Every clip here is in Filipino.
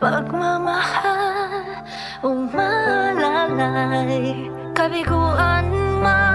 pagmamahal umalalay Kabiguan man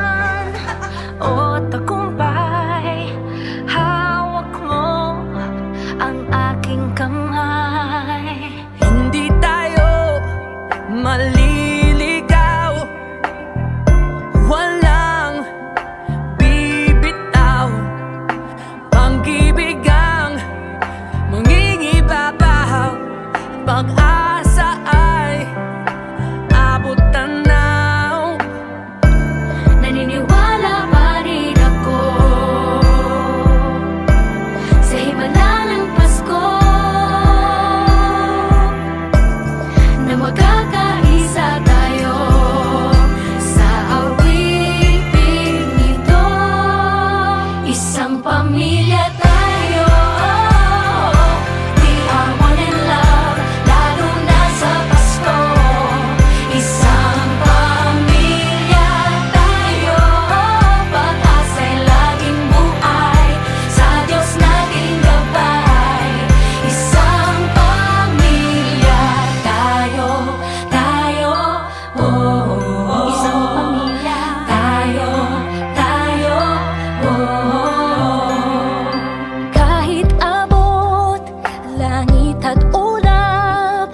at ulap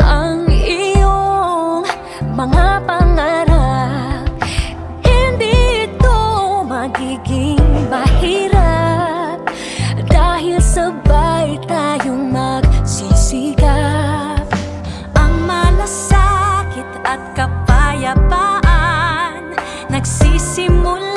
ang iyong mga pangarap. Hindi ito magiging mahirap. Dahil sabay tayong magsisikap Ang malasakit at kapayapaan nagsisimula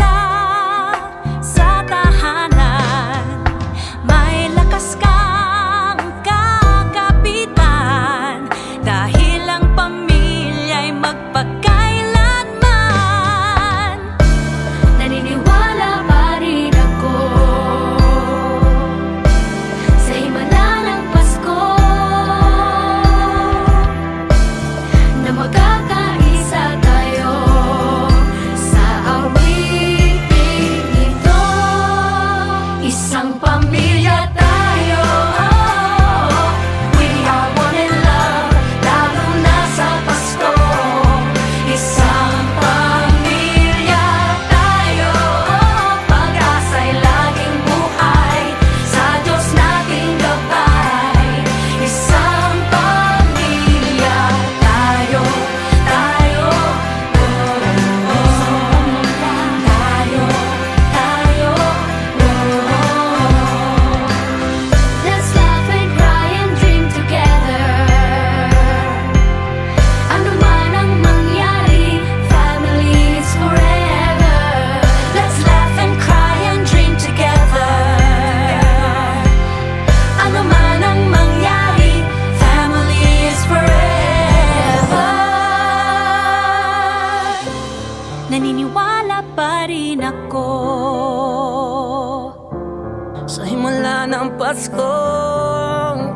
what's wrong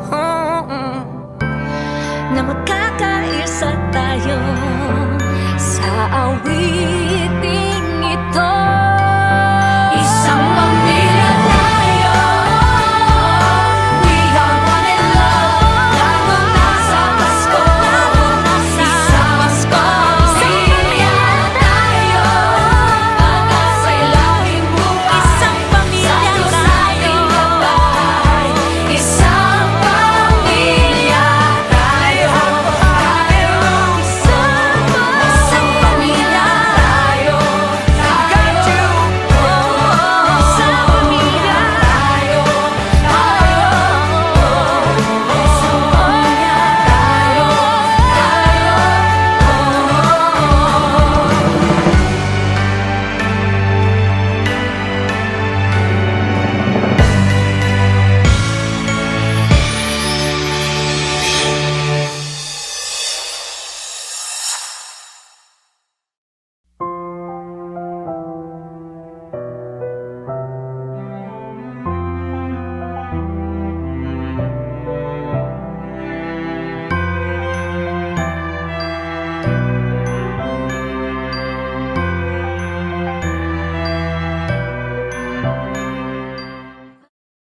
Na magkakaisa tayo sa awit.